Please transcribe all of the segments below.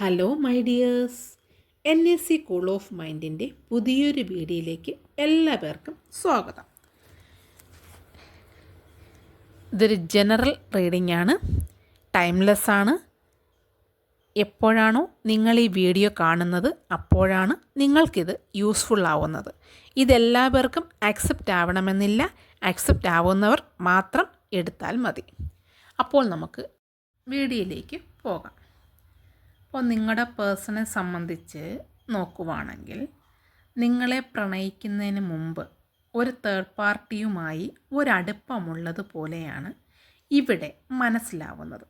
Hello my dears N S C cool of മൈൻഡിന്റെ പുതിയൊരു വീഡിയോയിലേക്ക് എല്ലാ പേർക്കും സ്വാഗതം. ഇതൊരു ജനറൽ റീഡിംഗ് ആണ്. ടൈംലെസ് ആണ്. എപ്പോഴാണോ നിങ്ങൾ ഈ വീഡിയോ കാണുന്നത് അപ്പോഴാണ് നിങ്ങൾക്കിത് യൂസ്ഫുൾ ആവുന്നത്. ഇതെല്ലാവർക്കും അക്സെപ്റ്റ് ആവണമെന്നില്ല. അക്സെപ്റ്റ് ആവുന്നവർ മാത്രം എടുത്താൽ മതി. അപ്പോൾ നമുക്ക് വീഡിയോയിലേക്ക് പോകാം. അപ്പോൾ നിങ്ങളുടെ പേഴ്സണെ സംബന്ധിച്ച് നോക്കുവാണെങ്കിൽ നിങ്ങളെ പ്രണയിക്കുന്നതിന് മുമ്പ് ഒരു തേർഡ് പാർട്ടിയുമായി ഒരടുപ്പമുള്ളത് പോലെയാണ് ഇവിടെ മനസ്സിലാവുന്നത്.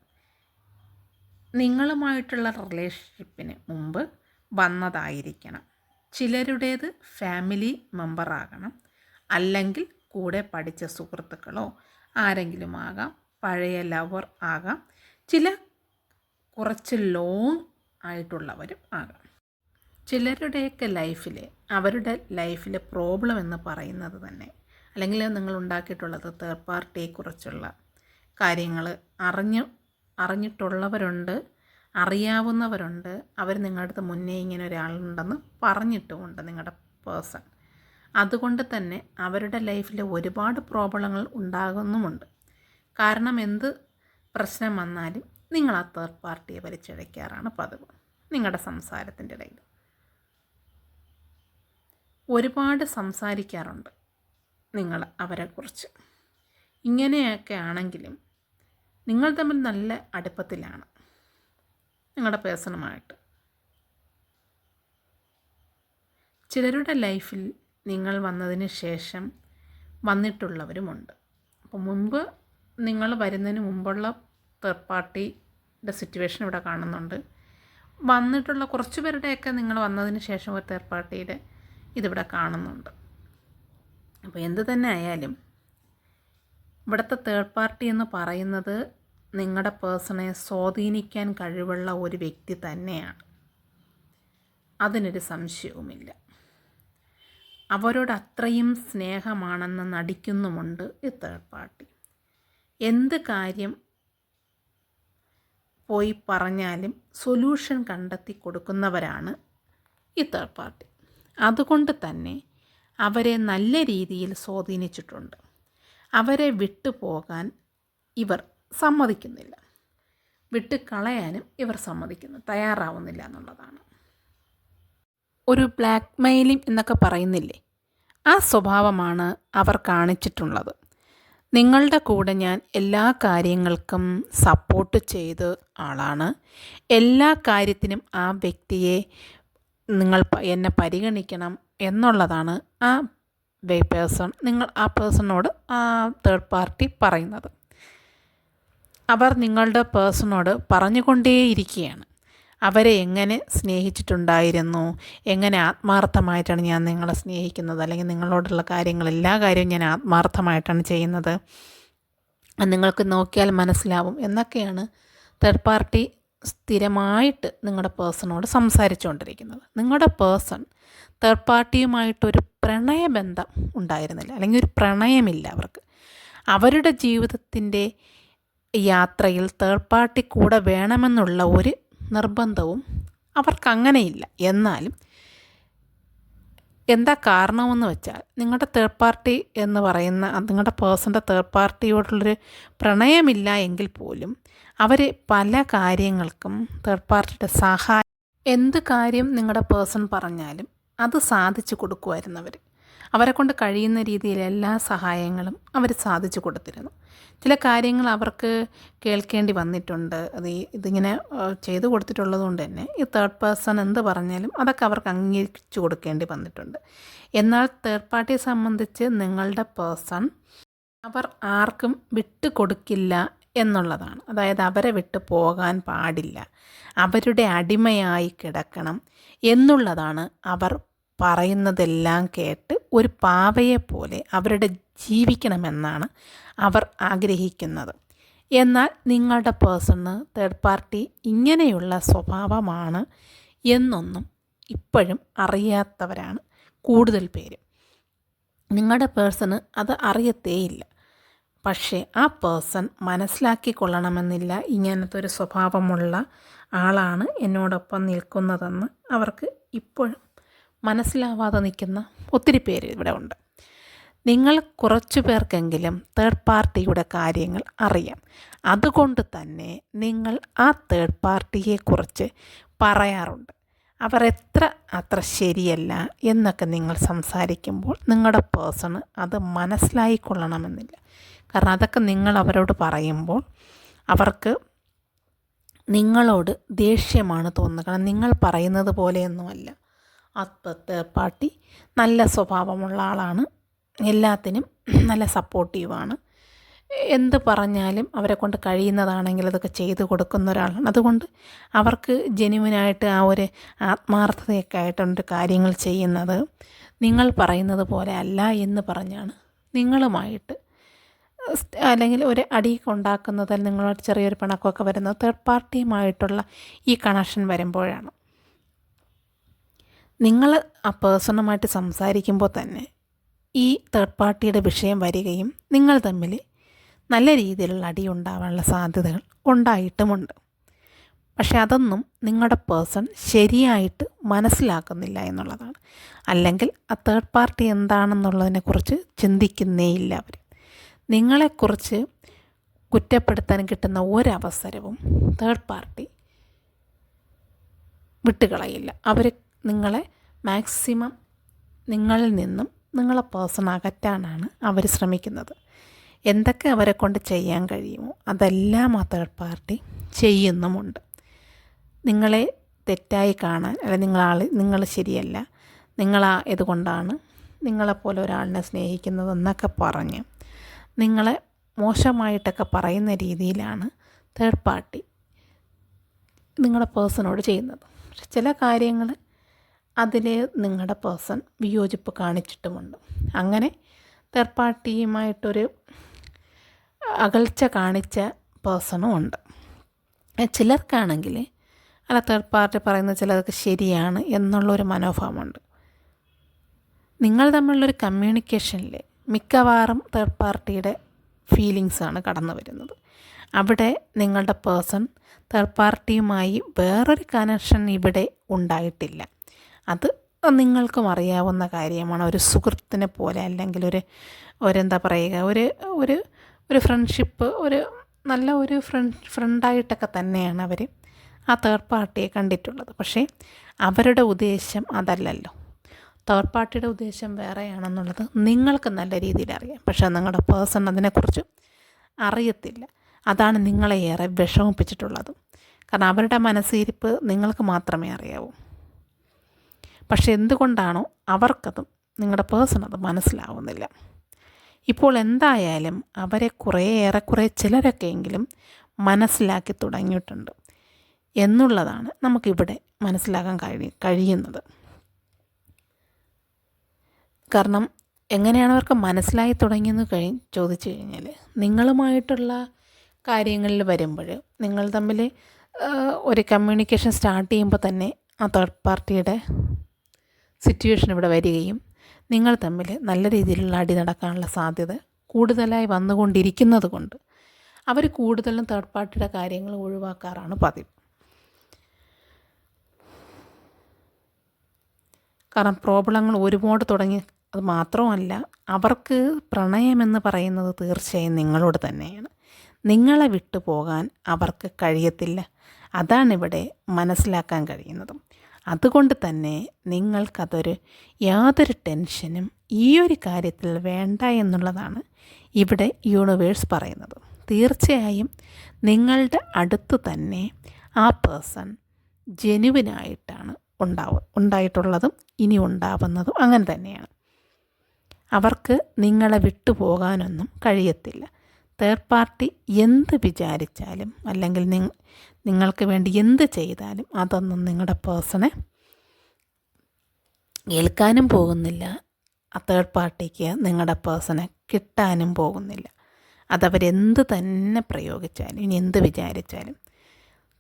നിങ്ങളുമായിട്ടുള്ള റിലേഷൻഷിപ്പിന് മുമ്പ് വന്നതായിരിക്കണം. ചിലരുടേത് ഫാമിലി മെമ്പറാകണം അല്ലെങ്കിൽ കൂടെ പഠിച്ച സുഹൃത്തുക്കളോ ആരെങ്കിലും ആകാം പഴയ ലവർ ആകാം. ചില കുറച്ച് ലോങ് ആയിട്ടുള്ളവരും ആകാം. ചിലരുടെയൊക്കെ ലൈഫിൽ അവരുടെ ലൈഫിലെ പ്രോബ്ലം എന്ന് പറയുന്നത് തന്നെ അല്ലെങ്കിൽ നിങ്ങൾ ഉണ്ടാക്കിയിട്ടുള്ളത് തേർഡ് പാർട്ടിയെക്കുറിച്ചുള്ള കാര്യങ്ങൾ അറിഞ്ഞ് അറിഞ്ഞിട്ടുള്ളവരുണ്ട് അറിയാവുന്നവരുണ്ട് അവർ നിങ്ങളുടെ അടുത്ത് മുന്നേ ഇങ്ങനെ ഒരാളുണ്ടെന്ന് പറഞ്ഞിട്ടുമുണ്ട് നിങ്ങളുടെ പേഴ്സൺ അതുകൊണ്ട് തന്നെ അവരുടെ ലൈഫിൽ ഒരുപാട് പ്രോബ്ലങ്ങൾ ഉണ്ടാകുന്നുമുണ്ട്. കാരണം എന്ത് പ്രശ്നം വന്നാലും നിങ്ങൾ ആ തേർഡ് പാർട്ടിയെ വലിച്ചഴയ്ക്കാറാണ് പതിവ്. നിങ്ങളുടെ സംസാരത്തിന്റെ ഇടയിൽ. ഒരുപാട് സംസാരിക്കാറുണ്ട് നിങ്ങൾ അവരെക്കുറിച്ച്. ഇങ്ങനെയൊക്കെ ആണെങ്കിലും നിങ്ങൾ തമ്മിൽ നല്ല അടുപ്പത്തിലാണ് നിങ്ങളുടെ പേഴ്സണുമായിട്ട്. ചിലരുടെ ലൈഫിൽ നിങ്ങൾ വന്നതിന് ശേഷം വന്നിട്ടുള്ളവരുമുണ്ട്. അപ്പോൾ മുൻപ് നിങ്ങൾ വരുന്നതിന് മുമ്പുള്ള തേർഡ് പാർട്ടിയുടെ സിറ്റുവേഷൻ ഇവിടെ കാണുന്നുണ്ട്. വന്നിട്ടുള്ള കുറച്ച് പേരുടെയൊക്കെ നിങ്ങൾ വന്നതിന് ശേഷം ഒരു തേർഡ് പാർട്ടിയുടെ ഇതിവിടെ കാണുന്നുണ്ട്. അപ്പോൾ എന്ത് തന്നെ ആയാലും ഇവിടുത്തെ തേർഡ് പാർട്ടി എന്ന് പറയുന്നത് നിങ്ങളുടെ പേഴ്സണെ സ്വാധീനിക്കാൻ കഴിവുള്ള ഒരു വ്യക്തി തന്നെയാണ്. അതിനൊരു സംശയവുമില്ല. അവരോട് അത്രയും സ്നേഹമാണെന്ന് നടിക്കുന്നുമുണ്ട് ഈ തേർഡ് പാർട്ടി എന്ത് കാര്യം പോയി പറഞ്ഞാലും സൊല്യൂഷൻ കണ്ടെത്തി കൊടുക്കുന്നവരാണ് ഈ തേർഡ് പാർട്ടി അതുകൊണ്ട് തന്നെ അവരെ നല്ല രീതിയിൽ സ്വാധീനിച്ചിട്ടുണ്ട്. അവരെ വിട്ടുപോകാൻ ഇവർ സമ്മതിക്കുന്നില്ല. വിട്ട് കളയാനും ഇവർ സമ്മതിക്കുന്നു തയ്യാറാവുന്നില്ല എന്നുള്ളതാണ്. ഒരു ബ്ലാക്ക് മെയിലിംഗ് എന്നൊക്കെ പറയുന്നില്ലേ? ആ സ്വഭാവമാണ് അവർ കാണിച്ചിട്ടുള്ളത്. നിങ്ങളുടെ കൂടെ ഞാൻ എല്ലാ കാര്യങ്ങൾക്കും സപ്പോർട്ട് ചെയ്ത് ആളാണ്. എല്ലാ കാര്യത്തിനും ആ വ്യക്തിയെ നിങ്ങൾ എന്നെ പരിഗണിക്കണം എന്നുള്ളതാണ് ആ പേഴ്സൺ നിങ്ങൾ ആ പേഴ്സണോട് ആ തേർഡ് പാർട്ടി പറയുന്നത്. അവർ നിങ്ങളുടെ പേഴ്സണോട് പറഞ്ഞുകൊണ്ടേയിരിക്കുകയാണ്. അവരെ എങ്ങനെ സ്നേഹിച്ചിട്ടുണ്ടായിരുന്നു? എങ്ങനെ ആത്മാർത്ഥമായിട്ടാണ് ഞാൻ നിങ്ങളെ സ്നേഹിക്കുന്നത്? അല്ലെങ്കിൽ നിങ്ങളോടുള്ള കാര്യങ്ങൾ എല്ലാ കാര്യവും ഞാൻ ആത്മാർത്ഥമായിട്ടാണ് ചെയ്യുന്നത്. നിങ്ങൾക്ക് നോക്കിയാൽ മനസ്സിലാവും എന്നൊക്കെയാണ് തേർഡ് പാർട്ടി സ്ഥിരമായിട്ട് നിങ്ങളുടെ പേഴ്സണോട് സംസാരിച്ചുകൊണ്ടിരിക്കുന്നത്. നിങ്ങളുടെ പേഴ്സൺ തേർഡ് പാർട്ടിയുമായിട്ടൊരു പ്രണയബന്ധം ഉണ്ടായിരുന്നില്ല. അല്ലെങ്കിൽ ഒരു പ്രണയമില്ല അവർക്ക്. അവരുടെ ജീവിതത്തിന്റെ യാത്രയിൽ തേർഡ് പാർട്ടി കൂടെ വേണമെന്നുള്ള ഒരു നിർബന്ധവും അവർക്കങ്ങനെയില്ല. എന്നാലും എന്താ കാരണമെന്ന് വെച്ചാൽ നിങ്ങളുടെ തേർഡ് പാർട്ടി എന്ന് പറയുന്ന നിങ്ങളുടെ പേഴ്സന്റെ തേർഡ് പാർട്ടിയോടുള്ളൊരു പ്രണയമില്ല എങ്കിൽ പോലും അവർ പല കാര്യങ്ങൾക്കും തേർഡ് പാർട്ടിയുടെ സഹായം എന്ത് കാര്യം നിങ്ങളുടെ പേഴ്സൺ പറഞ്ഞാലും അത് സാധിച്ചു കൊടുക്കുമായിരുന്നു അവർ അവരെ കൊണ്ട് കഴിയുന്ന രീതിയിൽ എല്ലാ സഹായങ്ങളും അവർ സാധിച്ചു കൊടുത്തിരുന്നു. ചില കാര്യങ്ങൾ അവർക്ക് കേൾക്കേണ്ടി വന്നിട്ടുണ്ട്. അത് ഇതിങ്ങനെ ചെയ്തു കൊടുത്തിട്ടുള്ളത് കൊണ്ട് തന്നെ ഈ തേർഡ് പേഴ്സൺ എന്ത് പറഞ്ഞാലും അതൊക്കെ അവർക്ക് അംഗീകരിച്ചു കൊടുക്കേണ്ടി വന്നിട്ടുണ്ട്. എന്നാൽ തേർഡ് പാർട്ടിയെ സംബന്ധിച്ച് നിങ്ങളുടെ പേഴ്സൺ അവർ ആർക്കും വിട്ടു കൊടുക്കില്ല എന്നുള്ളതാണ്. അതായത് അവരെ വിട്ട് പോകാൻ പാടില്ല. അവരുടെ അടിമയായി കിടക്കണം എന്നുള്ളതാണ് അവർ പറയുന്നതെല്ലാം കേട്ട് ഒരു പാവയെ പോലെ അവരുടെ ജീവിക്കണമെന്നാണ് അവർ ആഗ്രഹിക്കുന്നത്. എന്നാൽ നിങ്ങളുടെ പേഴ്സണ് തേർഡ് പാർട്ടി ഇങ്ങനെയുള്ള സ്വഭാവമാണ് എന്നൊന്നും ഇപ്പോഴും അറിയാത്തവരാണ് കൂടുതൽ പേര്. നിങ്ങളുടെ പേഴ്സണ് അത് അറിയത്തേയില്ല. പക്ഷേ ആ പേഴ്സൺ മനസ്സിലാക്കിക്കൊള്ളണമെന്നില്ല ഇങ്ങനത്തെ ഒരു സ്വഭാവമുള്ള ആളാണ് എന്നോടൊപ്പം നിൽക്കുന്നതെന്ന് അവർക്ക് ഇപ്പോഴും മനസ്സിലാവാതെ നിൽക്കുന്ന ഒത്തിരി പേര് ഇവിടെ ഉണ്ട്. നിങ്ങൾ കുറച്ചു പേർക്കെങ്കിലും തേർഡ് പാർട്ടിയുടെ കാര്യങ്ങൾ അറിയാം. അതുകൊണ്ട് തന്നെ നിങ്ങൾ ആ തേർഡ് പാർട്ടിയെക്കുറിച്ച് പറയാറുണ്ട്. അവർ എത്ര അത്ര ശരിയല്ല എന്നൊക്കെ നിങ്ങൾ സംസാരിക്കുമ്പോൾ നിങ്ങളുടെ പേഴ്സണ് അത് മനസ്സിലായിക്കൊള്ളണമെന്നില്ല. കാരണം അതൊക്കെ നിങ്ങൾ അവരോട് പറയുമ്പോൾ അവർക്ക് നിങ്ങളോട് ദേഷ്യമാണ് തോന്നുന്നത്. കാരണം നിങ്ങൾ പറയുന്നത് പോലെയൊന്നുമല്ല. തേർഡ് പാർട്ടി നല്ല സ്വഭാവമുള്ള ആളാണ്. എല്ലാത്തിനും നല്ല സപ്പോർട്ടീവാണ് എന്ത് പറഞ്ഞാലും അവരെ കൊണ്ട് കഴിയുന്നതാണെങ്കിൽ അതൊക്കെ ചെയ്തു കൊടുക്കുന്ന ഒരാളാണ്. അതുകൊണ്ട് അവർക്ക് ജെനുവിനായിട്ട് ആ ഒരു ആത്മാർത്ഥതയൊക്കെ ആയിട്ടുണ്ട് കാര്യങ്ങൾ ചെയ്യുന്നത്. നിങ്ങൾ പറയുന്നത് പോലെ അല്ല എന്ന് പറഞ്ഞാണ് നിങ്ങളുമായിട്ട് അല്ലെങ്കിൽ ഒരു അടി ഉണ്ടാക്കുന്നതിൽ നിങ്ങളോട് ചെറിയൊരു പിണക്കമൊക്കെ വരുന്നത് തേർഡ് പാർട്ടിയുമായിട്ടുള്ള ഈ കണക്ഷൻ വരുമ്പോഴാണ്. നിങ്ങൾ ആ പേഴ്സണുമായിട്ട് സംസാരിക്കുമ്പോൾ തന്നെ ഈ തേർഡ് പാർട്ടിയുടെ വിഷയം വരികയും നിങ്ങൾ തമ്മിൽ നല്ല രീതിയിലുള്ള അടി ഉണ്ടാവാനുള്ള സാധ്യതകൾ ഉണ്ടായിട്ടുമുണ്ട്. പക്ഷെ അതൊന്നും നിങ്ങളുടെ പേഴ്സൺ ശരിയായിട്ട് മനസ്സിലാക്കുന്നില്ല എന്നുള്ളതാണ്. അല്ലെങ്കിൽ ആ തേർഡ് പാർട്ടി എന്താണെന്നുള്ളതിനെക്കുറിച്ച് ചിന്തിക്കുന്നേ ഇല്ല അവർ നിങ്ങളെക്കുറിച്ച് കുറ്റപ്പെടുത്താൻ കിട്ടുന്ന ഒരവസരവും തേർഡ് പാർട്ടി വിട്ടുകളയില്ല അവർ നിങ്ങളെ മാക്സിമം നിങ്ങളിൽ നിന്നും നിങ്ങളെ പേഴ്സൺ അകറ്റാനാണ് അവർ ശ്രമിക്കുന്നത്. എന്തൊക്കെ അവരെ കൊണ്ട് ചെയ്യാൻ കഴിയുമോ അതെല്ലാം ആ തേർഡ് പാർട്ടി ചെയ്യുന്നുമുണ്ട്. നിങ്ങളെ തെറ്റായി കാണാൻ അല്ലെ നിങ്ങളാൾ നിങ്ങൾ ശരിയല്ല. നിങ്ങളാ ഇതുകൊണ്ടാണ് നിങ്ങളെപ്പോലെ ഒരാളിനെ സ്നേഹിക്കുന്നതെന്നൊക്കെ പറഞ്ഞ് നിങ്ങളെ മോശമായിട്ടൊക്കെ പറയുന്ന രീതിയിലാണ് തേർഡ് പാർട്ടി നിങ്ങളുടെ പേഴ്സണോട് ചെയ്യുന്നത്. പക്ഷെ ചില കാര്യങ്ങൾ അതിൽ നിങ്ങളുടെ പേഴ്സൺ വിയോജിപ്പ് കാണിച്ചിട്ടുമുണ്ട്. അങ്ങനെ തേർഡ് പാർട്ടിയുമായിട്ടൊരു അകൽച്ച കാണിച്ച പേഴ്സണും ഉണ്ട്. ചിലർക്കാണെങ്കിൽ അല്ല തേർഡ് പാർട്ടി പറയുന്ന ചിലർക്ക് ശരിയാണ് എന്നുള്ളൊരു മനോഭാവമുണ്ട്. നിങ്ങൾ തമ്മിലുള്ളൊരു കമ്മ്യൂണിക്കേഷനിൽ മിക്കവാറും തേർഡ് പാർട്ടിയുടെ ഫീലിങ്സാണ് കടന്നു വരുന്നത്. അവിടെ നിങ്ങളുടെ പേഴ്സൺ തേർഡ് പാർട്ടിയുമായി വേറൊരു കണക്ഷൻ ഇവിടെ ഉണ്ടായിട്ടില്ല. അത് നിങ്ങൾക്കും അറിയാവുന്ന കാര്യമാണ്. ഒരു സുഹൃത്തിനെ പോലെ അല്ലെങ്കിൽ ഒരു ഒരെന്താ പറയുക ഒരു ഒരു ഒരു ഫ്രണ്ട്ഷിപ്പ് ഒരു നല്ല ഒരു ഫ്രണ്ട് ഫ്രണ്ടായിട്ടൊക്കെ തന്നെയാണ് അവർ ആ തേർഡ് പാർട്ടിയെ കണ്ടിട്ടുള്ളത്. പക്ഷേ അവരുടെ ഉദ്ദേശം അതല്ലല്ലോ. തേർഡ് പാർട്ടിയുടെ ഉദ്ദേശം വേറെയാണെന്നുള്ളത് നിങ്ങൾക്ക് നല്ല രീതിയിൽ അറിയാം. പക്ഷേ നിങ്ങളുടെ പേഴ്സൺ അതിനെക്കുറിച്ച് അറിയത്തില്ല. അതാണ് നിങ്ങളെ ഏറെ വിഷമിപ്പിച്ചിട്ടുള്ളത്. കാരണം അവരുടെ മനസ്സിരിപ്പ് നിങ്ങൾക്ക് മാത്രമേ അറിയാവൂ. പക്ഷെ എന്തുകൊണ്ടാണോ അവർക്കതും നിങ്ങളുടെ പേഴ്സൺ അത് മനസ്സിലാവുന്നില്ല. ഇപ്പോൾ എന്തായാലും അവരെ കുറേ ഏറെക്കുറെ ചിലരൊക്കെയെങ്കിലും മനസ്സിലാക്കി തുടങ്ങിയിട്ടുണ്ട് എന്നുള്ളതാണ് നമുക്കിവിടെ മനസ്സിലാക്കാൻ കഴി കഴിയുന്നത്. കാരണം എങ്ങനെയാണ് അവർക്ക് മനസ്സിലായി തുടങ്ങിയെന്ന് കഴി ചോദിച്ചു കഴിഞ്ഞാൽ നിങ്ങളുമായിട്ടുള്ള കാര്യങ്ങളിൽ വരുമ്പോൾ നിങ്ങൾ തമ്മിൽ ഒരു കമ്മ്യൂണിക്കേഷൻ സ്റ്റാർട്ട് ചെയ്യുമ്പോൾ തന്നെ ആ തേർഡ് പാർട്ടിയുടെ സിറ്റുവേഷൻ ഇവിടെ വരികയും നിങ്ങൾ തമ്മിൽ നല്ല രീതിയിലുള്ള അടി നടക്കാനുള്ള സാധ്യത കൂടുതലായി വന്നുകൊണ്ടിരിക്കുന്നത് കൊണ്ട് അവർ കൂടുതലും തേർഡ് പാർട്ടിയുടെ കാര്യങ്ങൾ ഒഴിവാക്കാറാണ് പതിവ്. കാരണം പ്രോബ്ലങ്ങൾ ഒരുപാട് തുടങ്ങി അത് മാത്രമല്ല അവർക്ക് പ്രണയമെന്ന് പറയുന്നത് തീർച്ചയായും നിങ്ങളോട് തന്നെയാണ്. നിങ്ങളെ വിട്ടു പോകാൻ അവർക്ക് കഴിയത്തില്ല. അതാണിവിടെ മനസ്സിലാക്കാൻ കഴിയുന്നതും. അതുകൊണ്ട് തന്നെ നിങ്ങൾക്കതൊരു യാതൊരു ടെൻഷനും ഈ ഒരു കാര്യത്തിൽ വേണ്ട എന്നുള്ളതാണ് ഇവിടെ യൂണിവേഴ്സ് പറയുന്നത്. തീർച്ചയായും നിങ്ങളുടെ അടുത്ത് തന്നെ ആ പേഴ്സൺ ജെനുവിനായിട്ടാണ് ഉണ്ടാവ ഉണ്ടായിട്ടുള്ളതും ഇനി ഉണ്ടാവുന്നതും അങ്ങനെ തന്നെയാണ്. അവർക്ക് നിങ്ങളെ വിട്ടുപോകാനൊന്നും കഴിയത്തില്ല. തേർഡ് പാർട്ടി എന്ത് വിചാരിച്ചാലും അല്ലെങ്കിൽ നിങ്ങൾക്ക് വേണ്ടി എന്ത് ചെയ്താലും അതൊന്നും നിങ്ങളുടെ പേഴ്സണെ ഏൽക്കാനും പോകുന്നില്ല. ആ തേർഡ് പാർട്ടിക്ക് നിങ്ങളുടെ പേഴ്സണെ കിട്ടാനും പോകുന്നില്ല. അതവരെന്ത് തന്നെ പ്രയോഗിച്ചാലും ഇനി എന്ത് വിചാരിച്ചാലും.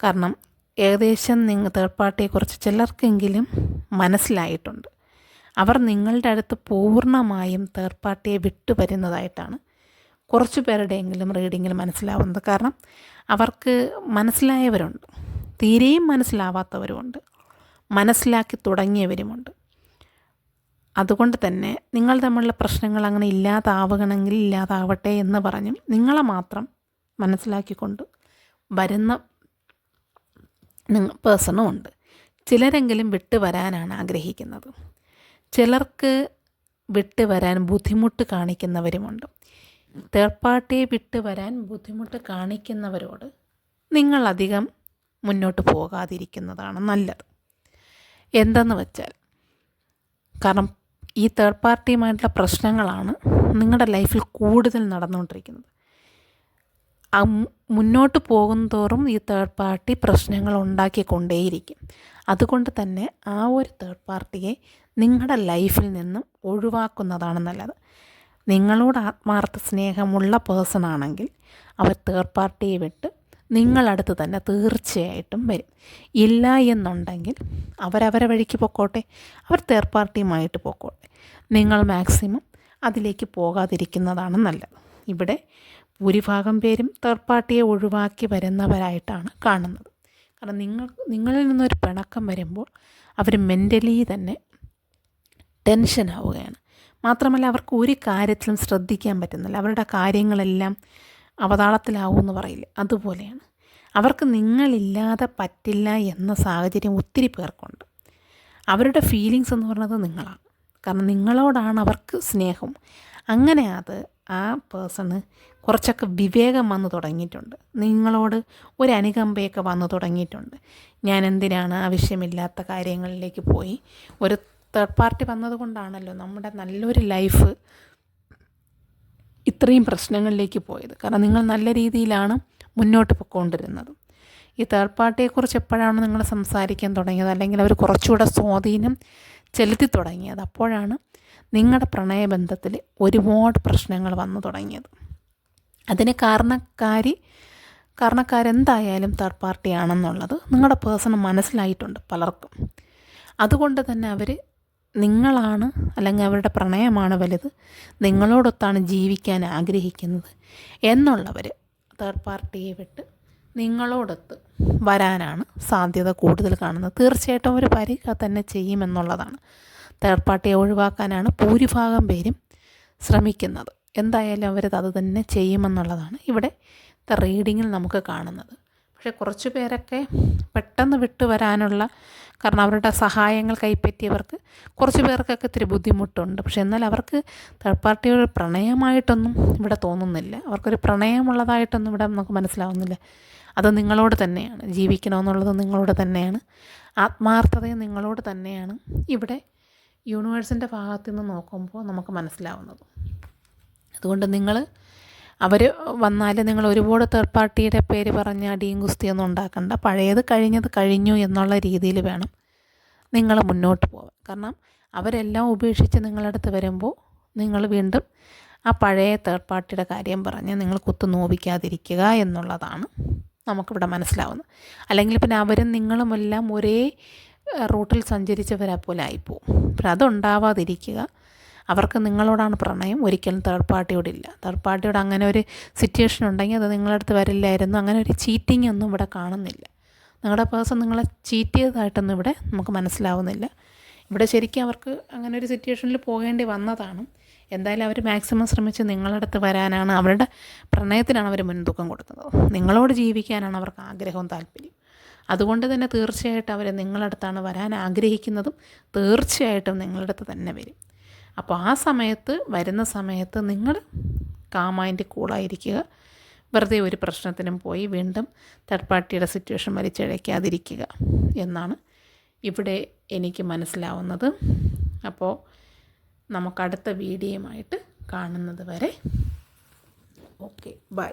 കാരണം ഏകദേശം നിങ്ങൾ തേർഡ് പാർട്ടിയെക്കുറിച്ച് ചിലർക്കെങ്കിലും മനസ്സിലായിട്ടുണ്ട്. അവർ നിങ്ങളുടെ അടുത്ത് പൂർണമായും തേർഡ് പാർട്ടിയെ വിട്ടു വരുന്നതായിട്ടാണ് കുറച്ച് പേരുടെയെങ്കിലും റീഡിങ്ങിൽ മനസ്സിലാവുന്നത് കാരണം അവർക്ക് മനസ്സിലായവരുണ്ട്. തീരെയും മനസ്സിലാവാത്തവരുമുണ്ട്. മനസ്സിലാക്കി തുടങ്ങിയവരുമുണ്ട്. അതുകൊണ്ട് തന്നെ നിങ്ങൾ തമ്മിലുള്ള പ്രശ്നങ്ങൾ അങ്ങനെ ഇല്ലാതാവണമെങ്കിൽ ഇല്ലാതാവട്ടെ എന്ന് പറഞ്ഞും നിങ്ങളെ മാത്രം മനസ്സിലാക്കിക്കൊണ്ട് വരുന്ന പേഴ്സണും ഉണ്ട് ചിലരെങ്കിലും വിട്ടു വരാനാണ് ആഗ്രഹിക്കുന്നത്. ചിലർക്ക് വിട്ടു വരാൻ ബുദ്ധിമുട്ട് കാണിക്കുന്നവരുമുണ്ട്. തേർഡ് പാർട്ടിയെ വിട്ട് വരാൻ ബുദ്ധിമുട്ട് കാണിക്കുന്നവരോട് നിങ്ങൾ അധികം മുന്നോട്ട് പോകാതിരിക്കുന്നതാണ് നല്ലത്. എന്തെന്ന് വെച്ചാൽ കാരണം ഈ തേർഡ് പാർട്ടിയുമായിട്ടുള്ള പ്രശ്നങ്ങളാണ് നിങ്ങളുടെ ലൈഫിൽ കൂടുതൽ നടന്നുകൊണ്ടിരിക്കുന്നത്. മുന്നോട്ട് പോകുന്തോറും ഈ തേർഡ് പാർട്ടി പ്രശ്നങ്ങൾ ഉണ്ടാക്കിക്കൊണ്ടേയിരിക്കും. അതുകൊണ്ട് തന്നെ ആ ഒരു തേർഡ് പാർട്ടിയെ നിങ്ങളുടെ ലൈഫിൽ നിന്നും ഒഴിവാക്കുന്നതാണ് നല്ലത്. നിങ്ങളോട് ആത്മാർത്ഥ സ്നേഹമുള്ള പേഴ്സൺ ആണെങ്കിൽ അവർ തേർഡ് പാർട്ടിയെ വിട്ട് നിങ്ങളടുത്ത് തന്നെ തീർച്ചയായിട്ടും വരും. ഇല്ല എന്നുണ്ടെങ്കിൽ അവരവരെ വഴിക്ക് പൊക്കോട്ടെ. അവർ തേർഡ് പാർട്ടിയുമായിട്ട് പൊക്കോട്ടെ. നിങ്ങൾ മാക്സിമം അതിലേക്ക് പോകാതിരിക്കുന്നതാണ് നല്ലത്. ഇവിടെ ഭൂരിഭാഗം പേരും തേർഡ് പാർട്ടിയെ ഒഴിവാക്കി വരുന്നവരായിട്ടാണ് കാണുന്നത്. കാരണം നിങ്ങൾ നിങ്ങളിൽ നിന്നൊരു പിണക്കം വരുമ്പോൾ അവർ മെന്റലി തന്നെ ടെൻഷനാവുകയാണ് മാത്രമല്ല അവർക്ക് ഒരു കാര്യത്തിലും ശ്രദ്ധിക്കാൻ പറ്റുന്നില്ല. അവരുടെ കാര്യങ്ങളെല്ലാം അവതാളത്തിലാവുമെന്ന് പറയില്ല? അതുപോലെയാണ്. അവർക്ക് നിങ്ങളില്ലാതെ പറ്റില്ല എന്ന സാഹചര്യം ഒത്തിരി പേർക്കുണ്ട്. അവരുടെ ഫീലിങ്സ് എന്ന് പറയുന്നത് നിങ്ങളാണ്. കാരണം നിങ്ങളോടാണ് അവർക്ക് സ്നേഹം. അങ്ങനെ അത് ആ പേഴ്സണ് കുറച്ചൊക്കെ വിവേകം വന്നു തുടങ്ങിയിട്ടുണ്ട്. നിങ്ങളോട് ഒരു അനുകമ്പയൊക്കെ വന്നു തുടങ്ങിയിട്ടുണ്ട്. ഞാൻ എന്തിനാണ് ആവശ്യമില്ലാത്ത കാര്യങ്ങളിലേക്ക് പോയി? ഒരു തേർഡ് പാർട്ടി വന്നതുകൊണ്ടാണല്ലോ നമ്മുടെ നല്ലൊരു ലൈഫ് ഇത്രയും പ്രശ്നങ്ങളിലേക്ക് പോയത്. കാരണം നിങ്ങൾ നല്ല രീതിയിലാണ് മുന്നോട്ട് പോയിക്കൊണ്ടിരുന്നത് ഈ തേർഡ് പാർട്ടിയെക്കുറിച്ച് എപ്പോഴാണ് നിങ്ങൾ സംസാരിക്കാൻ തുടങ്ങിയത്? അല്ലെങ്കിൽ അവർ കുറച്ചുകൂടെ സ്വാധീനം ചെലുത്തി തുടങ്ങിയത്? അപ്പോഴാണ് നിങ്ങളുടെ പ്രണയബന്ധത്തിൽ ഒരുപാട് പ്രശ്നങ്ങൾ വന്നു തുടങ്ങിയത്. അതിന് കാരണക്കാരി കാരണക്കാരെന്തായാലും തേർഡ് പാർട്ടിയാണെന്നുള്ളത് നിങ്ങളുടെ പേഴ്സൺ മനസ്സിലായിട്ടുണ്ട് പലർക്കും. അതുകൊണ്ട് തന്നെ അവർ നിങ്ങളാണ് അല്ലെങ്കിൽ അവരുടെ പ്രണയമാണ് വലുത്. നിങ്ങളോടൊത്താണ് ജീവിക്കാൻ ആഗ്രഹിക്കുന്നത്. എന്നുള്ളവർ തേർഡ് പാർട്ടിയെ വിട്ട് നിങ്ങളോടൊത്ത് വരാനാണ് സാധ്യത കൂടുതൽ കാണുന്നത്. തീർച്ചയായിട്ടും അവർ വരിക തന്നെ ചെയ്യുമെന്നുള്ളതാണ്. തേർഡ് പാർട്ടിയെ ഒഴിവാക്കാനാണ് ഭൂരിഭാഗം പേരും ശ്രമിക്കുന്നത്. എന്തായാലും അവരത് അത് തന്നെ ചെയ്യുമെന്നുള്ളതാണ് ഇവിടെ റീഡിങ്ങിൽ നമുക്ക് കാണുന്നത്. പക്ഷേ കുറച്ച് പേരൊക്കെ പെട്ടെന്ന് വിട്ടു വരാനുള്ള കാരണം അവരുടെ സഹായങ്ങൾ കൈപ്പറ്റിയവർക്ക് കുറച്ച് പേർക്കൊക്കെ ഇത്തിരി ബുദ്ധിമുട്ടുണ്ട്. പക്ഷെ എന്നാൽ അവർക്ക് തേർഡ് പാർട്ടിയുടെ പ്രണയമായിട്ടൊന്നും ഇവിടെ തോന്നുന്നില്ല. അവർക്കൊരു പ്രണയമുള്ളതായിട്ടൊന്നും ഇവിടെ നമുക്ക് മനസ്സിലാവുന്നില്ല. അത് നിങ്ങളോട് തന്നെയാണ്. ജീവിക്കണമെന്നുള്ളത് നിങ്ങളോട് തന്നെയാണ്. ആത്മാർത്ഥതയും നിങ്ങളോട് തന്നെയാണ് ഇവിടെ യൂണിവേഴ്സിന്റെ ഭാഗത്തു നിന്ന് നോക്കുമ്പോൾ നമുക്ക് മനസ്സിലാവുന്നത്. അതുകൊണ്ട് നിങ്ങൾ അവർ വന്നാൽ നിങ്ങൾ ഒരുപാട് തേർഡ് പാർട്ടിയുടെ പേര് പറഞ്ഞ് അടിയും കുസ്തിയൊന്നും ഉണ്ടാക്കണ്ട. പഴയത് കഴിഞ്ഞത് കഴിഞ്ഞു എന്നുള്ള രീതിയിൽ വേണം നിങ്ങൾ മുന്നോട്ട് പോകാൻ കാരണം അവരെല്ലാം ഉപേക്ഷിച്ച് നിങ്ങളടുത്ത് വരുമ്പോൾ നിങ്ങൾ വീണ്ടും ആ പഴയ തേർഡ് പാർട്ടിയുടെ കാര്യം പറഞ്ഞ് നിങ്ങൾ കുത്തു നോവിക്കാതിരിക്കുക എന്നുള്ളതാണ് നമുക്കിവിടെ മനസ്സിലാവുന്നത്. അല്ലെങ്കിൽ പിന്നെ അവരും നിങ്ങളുമെല്ലാം ഒരേ റൂട്ടിൽ സഞ്ചരിച്ചവരെ പോലെ ആയിപ്പോവും. അപ്പം അതുണ്ടാവാതിരിക്കുക. അവർക്ക് നിങ്ങളോടാണ് പ്രണയം. ഒരിക്കലും തേർഡ് പാർട്ടിയോടില്ല തേർഡ് പാർട്ടിയോട് അങ്ങനെ ഒരു സിറ്റുവേഷൻ ഉണ്ടെങ്കിൽ അത് നിങ്ങളടുത്ത് വരില്ലായിരുന്നു. അങ്ങനെ ഒരു ചീറ്റിംഗ് ഒന്നും ഇവിടെ കാണുന്നില്ല. നിങ്ങളുടെ പേഴ്സൺ നിങ്ങളെ ചീറ്റ് ചെയ്തതായിട്ടൊന്നും ഇവിടെ നമുക്ക് മനസ്സിലാവുന്നില്ല. ഇവിടെ ശരിക്കും അവർക്ക് അങ്ങനെ ഒരു സിറ്റുവേഷനിൽ പോകേണ്ടി വന്നതാണ്. എന്തായാലും അവർ മാക്സിമം ശ്രമിച്ച് നിങ്ങളടുത്ത് വരാനാണ് അവരുടെ പ്രണയത്തിനാണ് അവർ മുൻതൂക്കം കൊടുക്കുന്നത് നിങ്ങളോട് ജീവിക്കാനാണ് അവർക്ക് ആഗ്രഹവും താല്പര്യം അതുകൊണ്ട് തന്നെ തീർച്ചയായിട്ടും അവർ നിങ്ങളടുത്താണ് വരാൻ ആഗ്രഹിക്കുന്നതും തീർച്ചയായിട്ടും നിങ്ങളടുത്ത് തന്നെ വരും. അപ്പോൾ ആ സമയത്ത് വരുന്ന സമയത്ത് നിങ്ങൾ കാമായിന്റെ കൂളായിരിക്കുക വെറുതെ ഒരു പ്രശ്നത്തിനും പോയി വീണ്ടും തേർഡ് പാർട്ടിയുടെ സിറ്റുവേഷൻ വലിച്ചഴയ്ക്കാതിരിക്കുക എന്നാണ് ഇവിടെ എനിക്ക് മനസ്സിലാവുന്നത്. അപ്പോൾ നമുക്കടുത്ത വീഡിയോയുമായിട്ട് കാണുന്നത് വരെ ഓക്കെ ബൈ.